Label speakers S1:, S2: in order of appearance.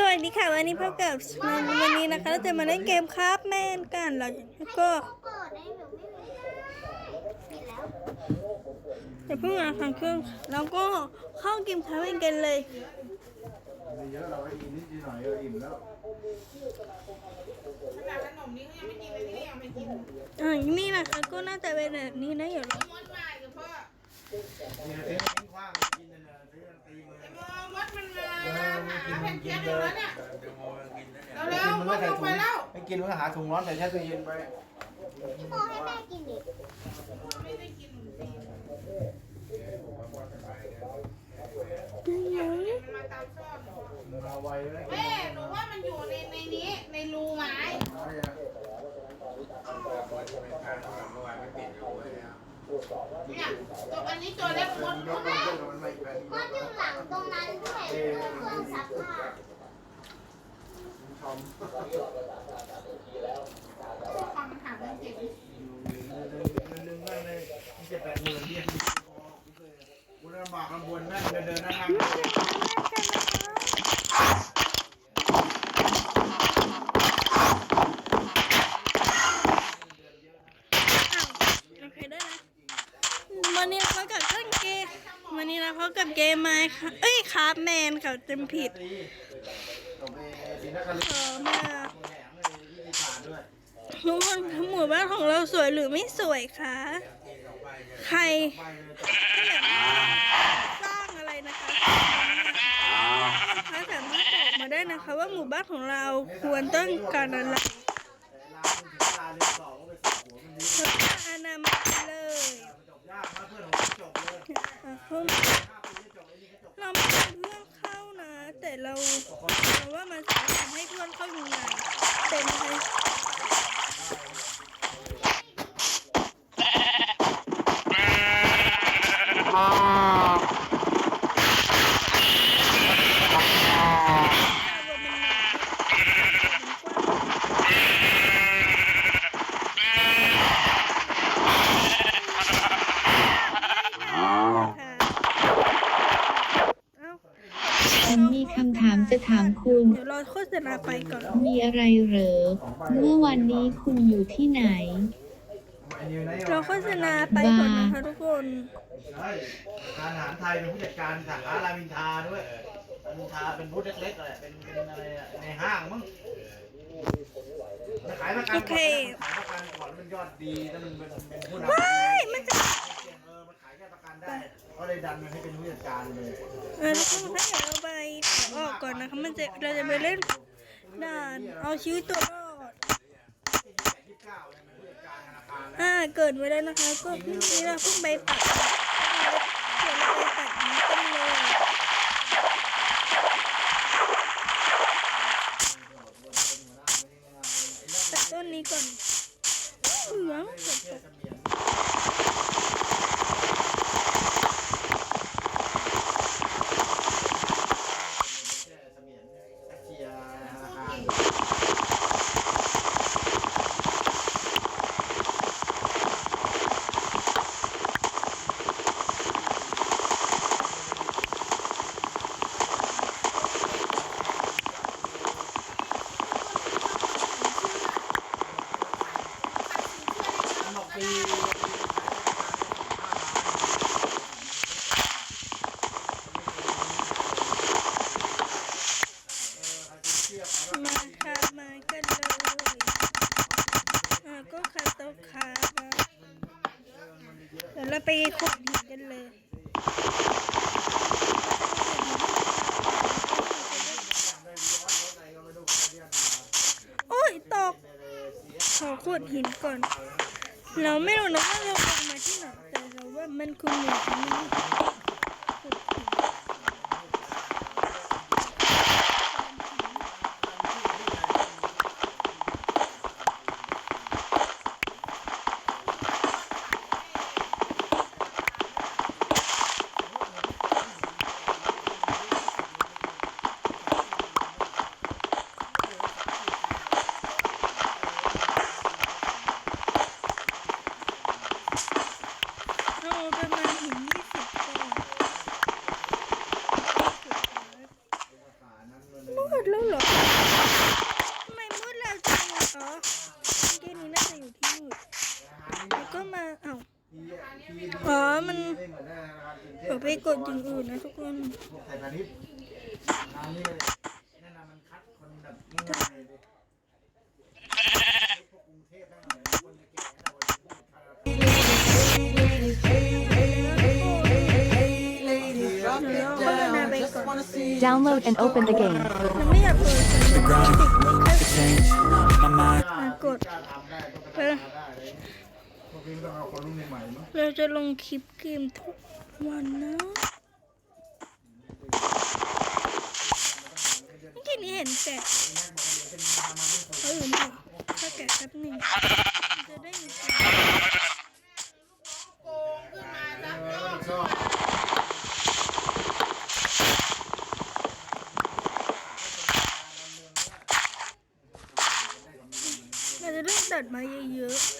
S1: สวัสดีค่ะวันนี้พบกับวันวันนี้นะคะเราจะมาเล่นเกมคราฟแมนกันแล้วก็
S2: เปิดได้หนูไม่ได้ปิดแต่
S1: เพิ่งมาทางเครื่องแล้วก็เข้าเกมคราฟแมนกันเลย
S3: เยอะเราก็อิ่มนิดหน่อยก็อิ่มแล้ว
S4: ขนาดขนมนี้ก็ยังไม่กินเลยนี่ยังไม่กิน
S1: อ่านี่นะคะก็น่าจะเป็นแบบนี้นะอย่าลอง
S4: มดมากับพ่อ
S3: เนี่ยเต้นทิ้งขว้างกินนั่นน่ะซื้อตีมือ
S4: มดมันมาหาแผ่นเทีย
S3: น
S4: บ
S3: เล
S4: อยู่แล้วเนี่ย
S3: เดี๋ยวโมกินนะเนี่ย
S4: เร็วๆมดลงไปแล้ว
S3: ไม่กินมันก็หาถุงร้อนแต่แช่ตู้เย็นไป
S2: พี่โมให้แม่กินดิ
S4: ไม่ได้กินหนูสิมันมาตามซ่อน
S3: มันเอาไว้แม่
S4: หนูว่ามันอยู่ในในนี้ในรูไม้ เนี่ยตัวอันนี้ตัวเล็กมด
S3: ย
S4: ม
S3: ก
S4: ด
S3: มัน
S4: มา
S3: ขึ้นมันไม่เป็น
S2: มดอยู่หลังตรงนั้นด้วยเรื่องเครื่องซักผ้า
S3: ทอม
S4: พวกความมันหาเรื่องเก่ง
S3: นึงนั่นเลยมันจะแปดหมื่นที่กูลำบากลำบนนั่งเดินเดินนั่งนั่ง
S1: โอเคได้นะวันนี้เขากับเครื่องเกมวันนี้นะเขากับ เอ้ยคราฟแมนค่ะเต็มผิด
S3: ตีตบไปสีนักการเล่น
S1: เอมา
S3: ที่มีฐานด้วย
S1: ทุกคนหมู่บ้านของเราสวยหรือไม่สวยคะ ใคร
S3: ไปเลย
S1: สร้างอะไรนะคะถ้าสามารถบอกมาได้นะคะ ว่าหมู่บ้านของเราควรต้องการอะไร
S3: ถึงลาเรียนสองก็ไปสอบหัวมันดี
S1: เพื่ออนามัยเลย
S3: จบยากมากเพื่อนผม เรา
S1: ไม่ให้เพื่อนเข้านะ แต่เราเราว่ามันจะทำให้เพื่อนเข้ายังไงเป็นไง
S5: ผมมีคำถามจะถามคุณ
S1: เดี๋ยวเราโฆษณาไปก่อน
S5: มีอะไรเหรอ เมื่อวันนี้คุณอยู่ที่ไหน
S1: เราโฆษณาไปก่อนนะคะทุกคน
S3: ใช่การอาหารไทยเป็นผู้จัดการสาขารามอินทราด้วยรามอินทราเป็นบูธเล็กๆแหละเป็นเป็นอะไรอะในห้างมั้งขายประกันก่อนขายประกันก่อนแล้วมันยอดดีแล้วมันเป็นเป็นผู้นำ
S1: ว้ายมันจะ
S3: เออมันขายแค่ประกันได้ก็เลยดันมันให้เป็นผู้จัดการเลย
S1: เออทุกคนถ้าเดี๋ยวเราไปออกก่อ นนะคะมันจะเราจะไปเล่นด่านเอาชีวิตตัวรอด
S3: ห้าเนี่ยเป็นผู้จัดการธนาคารแล้ว
S1: อ่าเกิดไว้แล้วนะคะ ก็เพิ่งนี้เราเพิ่งไปตัดเดี๋ยวเราไปตัดนี้กันเลยตัดต้นนี้ก่อนเหลือง
S3: เชื่อเสมียนเชื่อเสมียนแอคเชียธนาคาร บอกปีเทียบ
S1: มาค่ะมากันเลยอ่าก็คาโตะคาครับเดี๋ยวเราไปขุดหินกันเลย โอ้ยตก ขอขุ ดหินก่อน เราไม่รู้นะว่าเราลงมาที่ไหนแต่เราว่ามันคงอยู่ที่นี่หินเอาประมาณหินยี่สิบก้อน มืดแล้วเหรอทำไมมืดแล้วจังอะอ๋อเกมนี้น่าจะอยู่ที่มืดแล้วก็มาเอ้า อ๋อมัน
S3: ไม่เหมือนได้นะครับกรุง เทพ
S1: เดี๋ยวไปกดอย่างอื่นนะทุกคน
S3: พวกไทยพาณิชย์ร้านนี้เลยแนะนำมันคัดคนแบบง่ายๆเลยพวกกรุงเทพทั้งหลายคนแก่ๆนะวันพูดภาษาไทย
S1: เดี๋ยวเราก็นา
S6: Download and open the game.
S1: มันไม่อยากเปิดแต่ติดไม่ค่อย
S7: change my mind.
S1: มากด
S3: กล้าทำได้ก็ไปทำได้เลยพวกนี้ต้องเอาคนรุ่นใหม่ๆมั้ง
S1: เราจะลงคลิปเกมทุก วันนะเมื่อกี้นี้เห็นแต่เออนี่ถ้าแกะแป๊บหนึ่งจะได้มีเสียง
S4: โกงขึ้นมาซับ
S3: เรา
S1: จะต้องตัดมาเยอะ
S3: เ